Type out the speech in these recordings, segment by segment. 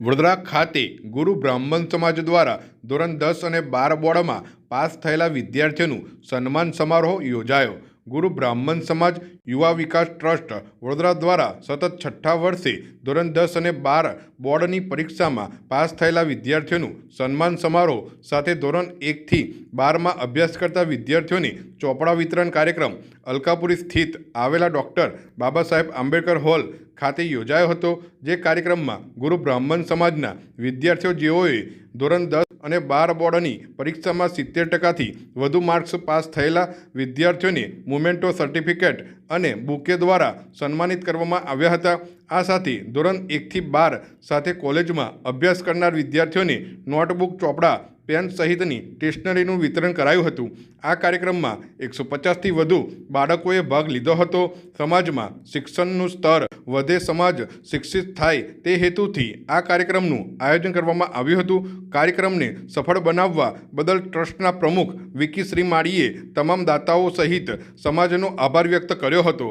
વડોદરા ખાતે ગુરુ બ્રાહ્મણ સમાજ દ્વારા ધોરણ દસ અને બાર બોર્ડમાં પાસ થયેલા વિદ્યાર્થીઓનું સન્માન સમારોહ યોજાયો. ગુરુ બ્રાહ્મણ સમાજ યુવા વિકાસ ટ્રસ્ટ વડોદરા દ્વારા સતત છઠ્ઠા વર્ષે ધોરણ દસ અને બાર બોર્ડની પરીક્ષામાં પાસ થયેલા વિદ્યાર્થીઓનું સન્માન સમારોહ સાથે ધોરણ એકથી બારમાં અભ્યાસ કરતા વિદ્યાર્થીઓને ચોપડા વિતરણ કાર્યક્રમ અલકાપુરી સ્થિત આવેલા ડૉક્ટર બાબા સાહેબ આંબેડકર હોલ ખાતે યોજાયો હતો, જે કાર્યક્રમમાં ગુરુ બ્રાહ્મણ સમાજના વિદ્યાર્થીઓ જેઓએ ધોરણ દસ અને બાર બોર્ડની પરીક્ષામાં સિત્તેર ટકાથી વધુ માર્ક્સ પાસ થયેલા વિદ્યાર્થીઓને મુમેન્ટો સર્ટિફિકેટ અને બુકે દ્વારા સન્માનિત કરવામાં આવ્યા હતા. આ સાથે ધોરણ એકથી બાર સાથે કોલેજમાં અભ્યાસ કરનાર વિદ્યાર્થીઓને નોટબુક ચોપડા પેન સહિતની સ્ટેશનરીનું વિતરણ કરાયું હતું. આ કાર્યક્રમમાં એકસો પચાસથી વધુ બાળકોએ ભાગ લીધો હતો. સમાજમાં શિક્ષણનું સ્તર વધે સમાજ શિક્ષિત થાય તે હેતુથી આ કાર્યક્રમનું આયોજન કરવામાં આવ્યું હતું. કાર્યક્રમને સફળ બનાવવા બદલ ટ્રસ્ટના પ્રમુખ વિકી શ્રીમાળીએ તમામ દાતાઓ સહિત સમાજનો આભાર વ્યક્ત કર્યો હતો.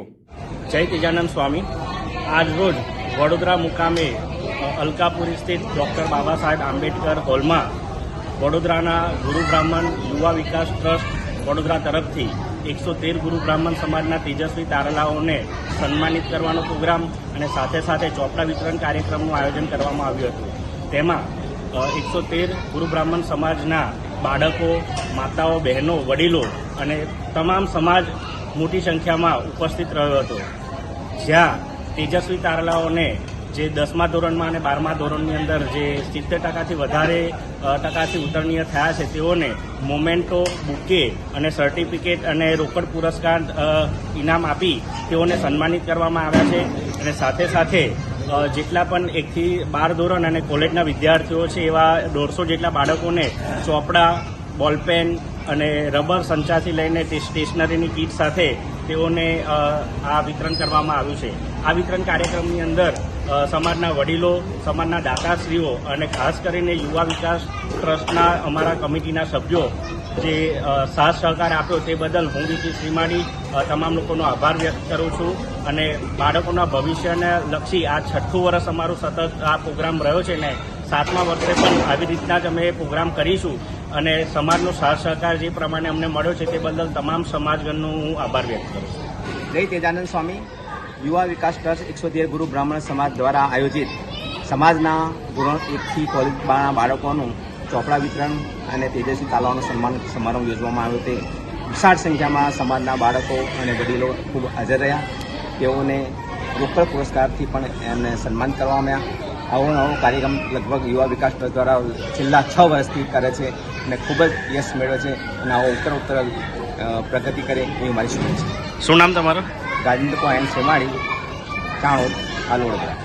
જય ગજાનંદ સ્વામી. આજરોજ વડોદરા મુકામે અલકાપુરી સ્થિત ડૉક્ટર બાબા સાહેબ આંબેડકર હોલમાં વડોદરાના ગુરુ બ્રાહ્મણ યુવા વિકાસ ટ્રસ્ટ વડોદરા તરફથી એકસો તેર ગુરુ બ્રાહ્મણ સમાજના તેજસ્વી તારલાઓને સન્માનિત કરવાનો પ્રોગ્રામ અને સાથે સાથે ચોપડા વિતરણ કાર્યક્રમનું આયોજન કરવામાં આવ્યું હતું. તેમાં એકસો તેર ગુરુ બ્રાહ્મણ સમાજના બાળકો, માતાઓ, બહેનો, વડીલો અને તમામ સમાજ મોટી સંખ્યામાં ઉપસ્થિત રહ્યો હતો. જ્યાં તેજસ્વી તારલાઓને જે દસમા ધોરણમાં અને બારમા ધોરણની અંદર જે સિત્તેર ટકાથી વધારે ટકાથી ઉત્તીર્ણ થયા છે, તેઓને મોમેન્ટો બુકે અને સર્ટિફિકેટ અને રોકડ પુરસ્કાર ઇનામ આપી તેઓને સન્માનિત કરવામાં આવ્યા છે. અને સાથે સાથે જેટલા પણ એકથી બાર ધોરણ અને કોલેજના વિદ્યાર્થીઓ છે, એવા દોઢસો જેટલા બાળકોને ચોપડા, બોલપેન અને રબર સંચાથી લઈને સ્ટેશનરીની કીટ સાથે તેઓને આ વિતરણ કરવામાં આવ્યું છે. આ વિતરણ કાર્યક્રમની અંદર સમાજના વડીલો, સમાજના દાતાશ્રીઓ અને ખાસ કરીને યુવા વિકાસ ટ્રસ્ટના અમારા કમિટીના સભ્યો જે સાથ સહકાર આપ્યો તે બદલ હું વિકી શ્રીમાળી તમામ લોકોનો આભાર વ્યક્ત કરું છું અને બાળકોના ભવિષ્યને લક્ષી આ છઠ્ઠું વર્ષ અમારું સતત આ પ્રોગ્રામ રહ્યો છે ને સાતમા વર્ષે પણ આવી રીતના જ અમે પ્રોગ્રામ કરીશું. અને સમાજનો સાથ સહકાર જે પ્રમાણે અમને મળ્યો છે તે બદલ તમામ સમાજગણનો હું આભાર વ્યક્ત કરું છું. જય તેજાનંદ સ્વામી. યુવા વિકાસ ટ્રસ્ટ એકસો તેર ગુરુ બ્રાહ્મણ સમાજ દ્વારા આયોજિત સમાજના ધોરણ એકથી કોલેજ બાળકોનું ચોપડા વિતરણ અને તેજસ્વી તાલાઓનો સન્માન સમારોહ યોજવામાં આવ્યો તે વિશાળ સંખ્યામાં સમાજના બાળકો અને વડીલો ખૂબ હાજર રહ્યા. તેઓને રોકડ પુરસ્કારથી પણ એમને સન્માન કરવામાં આવ્યા. આવો નવો કાર્યક્રમ લગભગ યુવા વિકાસ ટ્રસ્ટ દ્વારા છેલ્લા છ વર્ષથી કરે છે. અને ખૂબ જ યશ મેળવે છે અને આવો ઉત્તર ઉત્તર પ્રગતિ કરે એવી મારી શુભેચ્છા શું નામ તમારું? ગાજેન્દ્ર કોહેન શેમાળી ચાણોદ હાલ વડોદરા